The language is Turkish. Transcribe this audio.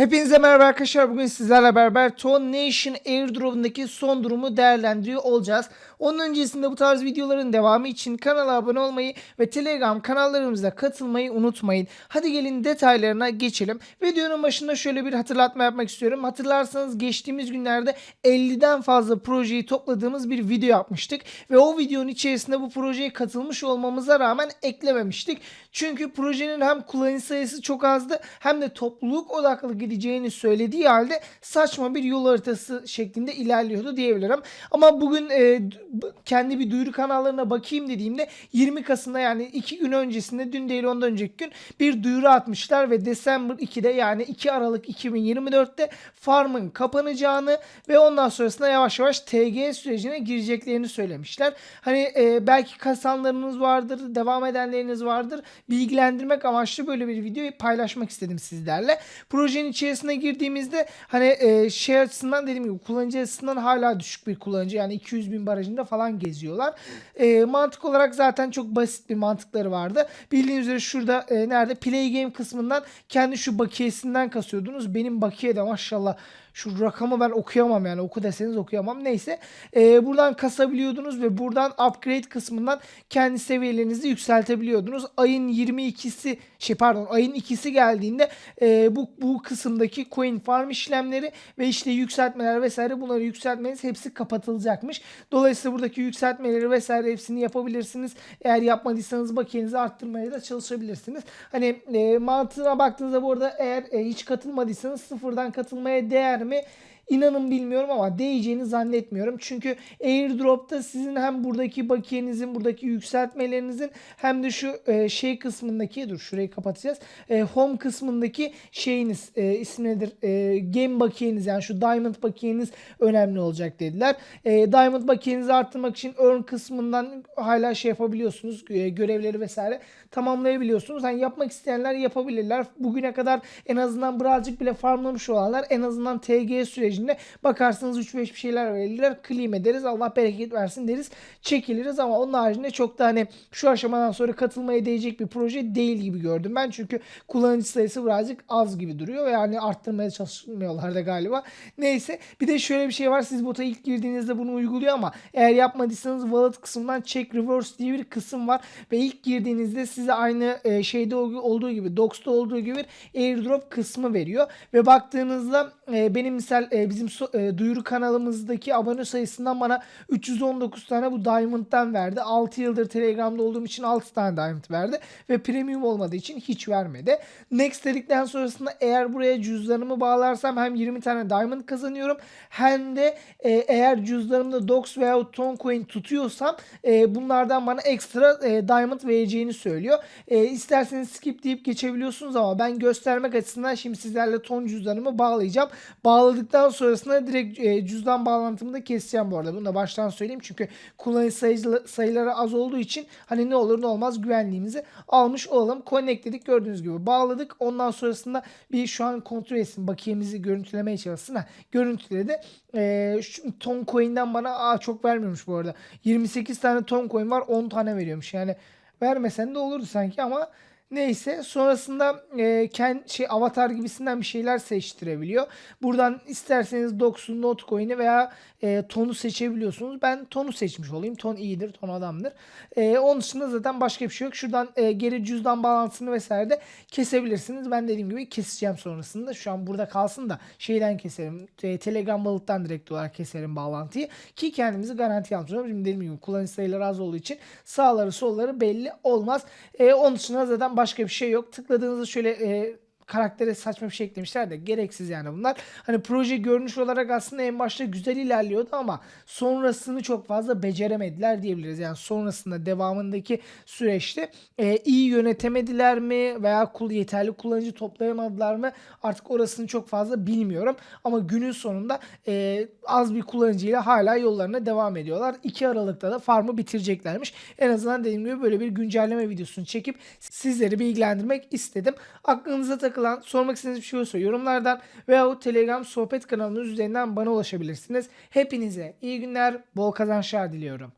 Hepinize merhaba arkadaşlar. Bugün sizlerle beraber Ton Nation Airdrop'undaki son durumu değerlendiriyor olacağız. Onun öncesinde bu tarz videoların devamı için kanala abone olmayı ve Telegram kanallarımıza katılmayı unutmayın. Hadi gelin detaylarına geçelim. Videonun başında şöyle bir hatırlatma yapmak istiyorum. Hatırlarsanız geçtiğimiz günlerde 50'den fazla projeyi topladığımız bir video yapmıştık. Ve o videonun içerisinde bu projeye katılmış olmamıza rağmen eklememiştik. Çünkü projenin hem kullanıcı sayısı çok azdı hem de topluluk odaklı gideceğini söylediği halde saçma bir yol haritası şeklinde ilerliyordu diyebilirim. Ama bugün e, kendi bir duyuru kanallarına bakayım dediğimde 20 Kasım'da yani 2 gün öncesinde dün değil ondan önceki gün bir duyuru atmışlar ve December 2'de yani 2 Aralık 2024'te farmın kapanacağını ve ondan sonrasında yavaş yavaş TG sürecine gireceklerini söylemişler. Hani e, belki kasanlarınız vardır, devam edenleriniz vardır. Bilgilendirmek amaçlı böyle bir videoyu paylaşmak istedim sizlerle. Projenin içerisine girdiğimizde hani e, şey açısından dediğim gibi kullanıcı açısından hala düşük bir kullanıcı yani 200 bin barajında falan geziyorlar. E, mantık olarak zaten çok basit bir mantıkları vardı. Bildiğiniz üzere şurada e, nerede play game kısmından kendi şu bakiyesinden kasıyordunuz. Benim bakiye de maşallah şu rakamı ben okuyamam yani oku deseniz okuyamam. Neyse e, buradan kasabiliyordunuz ve buradan upgrade kısmından kendi seviyelerinizi yükseltebiliyordunuz. Ayın 22'si şey pardon ayın 2'si geldiğinde e, bu bu kısımdaki coin farm işlemleri ve işte yükseltmeler vesaire bunları yükseltmeniz hepsi kapatılacakmış. Dolayısıyla buradaki yükseltmeleri vesaire hepsini yapabilirsiniz. Eğer yapmadıysanız bakiyenizi arttırmaya da çalışabilirsiniz. Hani e, mantığına baktığınızda bu arada eğer e, hiç katılmadıysanız sıfırdan katılmaya değer mi? İnanın bilmiyorum ama değeceğini zannetmiyorum. Çünkü airdrop'ta sizin hem buradaki bakiyenizin, buradaki yükseltmelerinizin hem de şu e, şey kısmındaki dur şurayı kapatacağız. E, home kısmındaki şeyiniz e, ismi nedir? E, game bakiyeniz yani şu diamond bakiyeniz önemli olacak dediler. E, diamond bakiyenizi arttırmak için earn kısmından hala şey yapabiliyorsunuz. E, görevleri vesaire tamamlayabiliyorsunuz. Yani yapmak isteyenler yapabilirler. Bugüne kadar en azından birazcık bile farmlamış olanlar en azından TG sürecinde bakarsanız 3-5 bir şeyler verirler. Claim ederiz. Allah bereket versin deriz. Çekiliriz ama onun haricinde çok da hani şu aşamadan sonra katılmaya değecek bir proje değil gibi gördüm ben. Çünkü kullanıcı sayısı birazcık az gibi duruyor ve yani arttırmaya çalışmıyorlar da galiba. Neyse bir de şöyle bir şey var. Siz bota ilk girdiğinizde bunu uyguluyor ama eğer yapmadıysanız wallet kısmından check reverse diye bir kısım var ve ilk girdiğinizde size aynı e, şeyde ol- olduğu gibi Docs'ta olduğu gibi bir airdrop kısmı veriyor ve baktığınızda e, benim misal e, bizim so- e, duyuru kanalımızdaki abone sayısından bana 319 tane bu Diamond'dan verdi. 6 yıldır Telegram'da olduğum için 6 tane Diamond verdi ve premium olmadığı için hiç vermedi. Next dedikten sonrasında eğer buraya cüzdanımı bağlarsam hem 20 tane Diamond kazanıyorum hem de e, eğer cüzdanımda Dox veya Toncoin tutuyorsam e, bunlardan bana ekstra e, Diamond vereceğini söylüyor. E, isterseniz skip deyip geçebiliyorsunuz ama ben göstermek açısından şimdi sizlerle ton cüzdanımı bağlayacağım. Bağladıktan sonrasında direkt e, cüzdan bağlantımı da keseceğim bu arada. Bunu da baştan söyleyeyim çünkü kullanıcı sayıları az olduğu için hani ne olur ne olmaz güvenliğimizi almış olalım. Connect dedik gördüğünüz gibi bağladık. Ondan sonrasında bir şu an kontrol etsin bakiyemizi görüntülemeye çalışsın. Ha, görüntüledi. E, şu ton coin'den bana aa, çok vermiyormuş bu arada. 28 tane ton coin var 10 tane veriyormuş. Yani vermesen de olurdu sanki ama Neyse sonrasında e, kend, şey avatar gibisinden bir şeyler seçtirebiliyor. Buradan isterseniz Dox'un Notcoin'i veya e, tonu seçebiliyorsunuz. Ben tonu seçmiş olayım. Ton iyidir, ton adamdır. E, onun dışında zaten başka bir şey yok. Şuradan e, geri cüzdan bağlantısını vesaire de kesebilirsiniz. Ben dediğim gibi keseceğim sonrasında. Şu an burada kalsın da şeyden keserim. E, Telegram balıktan direkt olarak keserim bağlantıyı. Ki kendimizi garanti olalım. Şimdi dediğim gibi kullanıcı sayıları az olduğu için sağları solları belli olmaz. E, onun dışında zaten başka bir şey yok. Tıkladığınızda şöyle e, karaktere saçma bir şey eklemişler de gereksiz yani bunlar. Hani proje görünüş olarak aslında en başta güzel ilerliyordu ama sonrasını çok fazla beceremediler diyebiliriz. Yani sonrasında devamındaki süreçte e, iyi yönetemediler mi veya kul yeterli kullanıcı toplayamadılar mı artık orasını çok fazla bilmiyorum. Ama günün sonunda e, az bir kullanıcıyla hala yollarına devam ediyorlar. 2 Aralık'ta da farmı bitireceklermiş. En azından dediğim gibi böyle bir güncelleme videosunu çekip sizleri bilgilendirmek istedim. Aklınıza takılan, sormak istediğiniz bir şey olursa yorumlardan veya Telegram sohbet kanalımız üzerinden bana ulaşabilirsiniz. Hepinize iyi günler, bol kazançlar diliyorum.